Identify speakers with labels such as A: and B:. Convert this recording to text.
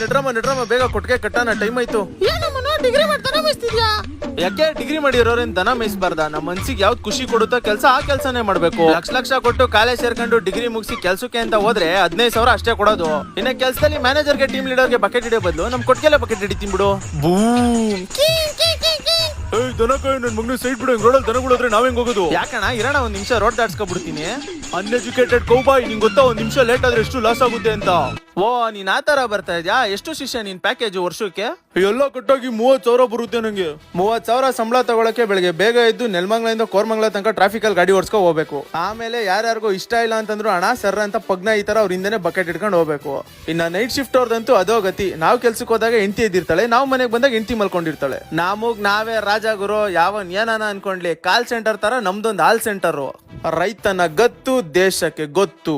A: ನಡ್ರಮ್ಮ ನಡ್ರಮ್ಮ ಬೇಗ ಕೊಟ್ಟಿಗೆ ಕಟ್ಟಣ ಟೈಮ್ ಆಯ್ತು.
B: ಡಿಗ್ರಿ ಮಾಡ್ತಾನೆ ಬಯಸ್ತಿದ್ಯಾ
A: ಯಾಕೆ ಡಿಗ್ರಿ ಮಾಡಿರೋರೇನ್ ದನ ಮೇಯಿಸ್ಬಾರ್ದ? ನಮ್ಮ ಮನ್ಸಿಗೆ ಯಾವ್ದು ಖುಷಿ ಕೊಡುತ್ತೋ ಕೆಲಸ ಆ ಕೆಲಸನೇ ಮಾಡ್ಬೇಕು. ಲಕ್ಷ ಲಕ್ಷ ಕೊಟ್ಟು ಕಾಲೇಜ್ ಸೇರ್ಕೊಂಡು ಡಿಗ್ರಿ ಮುಗಿಸಿ ಕೆಲ್ಸಕ್ಕೆ ಅಂತ ಹೋದ್ರೆ ಹದಿನೈದು ಸಾವಿರ ಅಷ್ಟೇ ಕೊಡೋದು. ಇನ್ನ ಕೆಲಸದಲ್ಲಿ ಮ್ಯಾನೇಜರ್ಗೆ ಟೀಮ್ ಲೀಡರ್ಗೆ ಬಕೆಟ್ ಹಿಡಿಯೋ ಬದಲು ನಮ್ ಕೊಟ್ಟಿಗೆಲ್ಲ ಬಕೆಟ್ ಹಿಡಿತೀನಿ ಬಿಡು ಬೂ. ಏಯ್ ದನ ಕಾಯ್ ನನ್ ಮಗನ ಸೈಡ್ ಬಿಡು ರೋಡಲ್ಲಿ ದನಗಳಾದ್ರೆ ನಾವ್ ಹೆಂಗ್ ಹೋಗೋದು? ಯಾಕಣ್ಣ ಇರೋಣ ಒಂದ್ ನಿಮಿಷ ರೋಡ್ ದಾಟ್ಸ್ಕೊಬಿಡ್ತೀನಿ. ಅನ್ಎಜುಕೇಟೆಡ್ ಕೌಬಾಯ್ ನಿಂಗೆ ಗೊತ್ತಾ ಒಂದ್ ನಿಮಿಷ ಲೇಟ್ ಆದ್ರೆ ಎಷ್ಟು ಲಾಸ್ ಆಗುತ್ತೆ ಅಂತ. ಓ ನೀನ್ ಆ ತರ ಬರ್ತಾ ಇದ್ಯಾ? ಎಷ್ಟು ಶಿಷ್ಯ ನಿನ್ ಪ್ಯಾಕೇಜ್ ವರ್ಷಕ್ಕೆ? ಎಲ್ಲ ಕಟ್ಟಾಗಿ ಮೂವತ್ ಸಾವಿರ ಬರುತ್ತೆ ನಂಗೆ. ಮೂವತ್ ಸಾವಿರ ಸಂಬಳ ತಗೊಳಕ್ಕೆ ಬೆಳಗ್ಗೆ ಬೇಗ ಎದ್ದು ನೆಲಮಂಗ್ಲಿಂದ ಕೋರ್ಮಂಗ್ಲ ತನಕ ಟ್ರಾಫಿಕ್ ಅಲ್ಲಿ ಗಾಡಿ ಓಡಿಸ್ಕೊ ಹೋಗ್ಬೇಕು. ಆಮೇಲೆ ಯಾರ್ಯಾರಿಗೂ ಇಷ್ಟ ಇಲ್ಲ ಅಂತಂದ್ರು ಹಣ ಸರ್ ಅಂತ ಪಗ್ನ ಈ ತರ ಅವ್ರ ಹಿಂದೆನೆ ಬಕೆಟ್ ಇಟ್ಕೊಂಡು ಹೋಗ್ಬೇಕು. ಇನ್ನ ನೈಟ್ ಶಿಫ್ಟ್ ಅವ್ರದಂತೂ ಅದೋ ಗತಿ. ನಾವು ಕೆಲ್ಸಕ್ಕೆ ಹೋದಾಗ ಹೆಂಡತಿ ಎದ್ದಿರ್ತಾಳೆ ನಾವು ಮನೆಗೆ ಬಂದಾಗ ಹೆಂಡತಿ ಮಲ್ಕೊಂಡಿರ್ತಾಳೆ. ನಮಗ್ ನಾವೇ ರಾಜ ಗುರು ಯಾವನ್ ಏನಾನ ಅನ್ಕೊಂಡ್ಲಿ. ಕಾಲ್ ಸೆಂಟರ್ ತರ ನಮ್ದೊಂದು ಹಾಲ್ ಸೆಂಟರ್ ರೈತನ ಗತ್ತು ದೇಶಕ್ಕೆ ಗೊತ್ತು.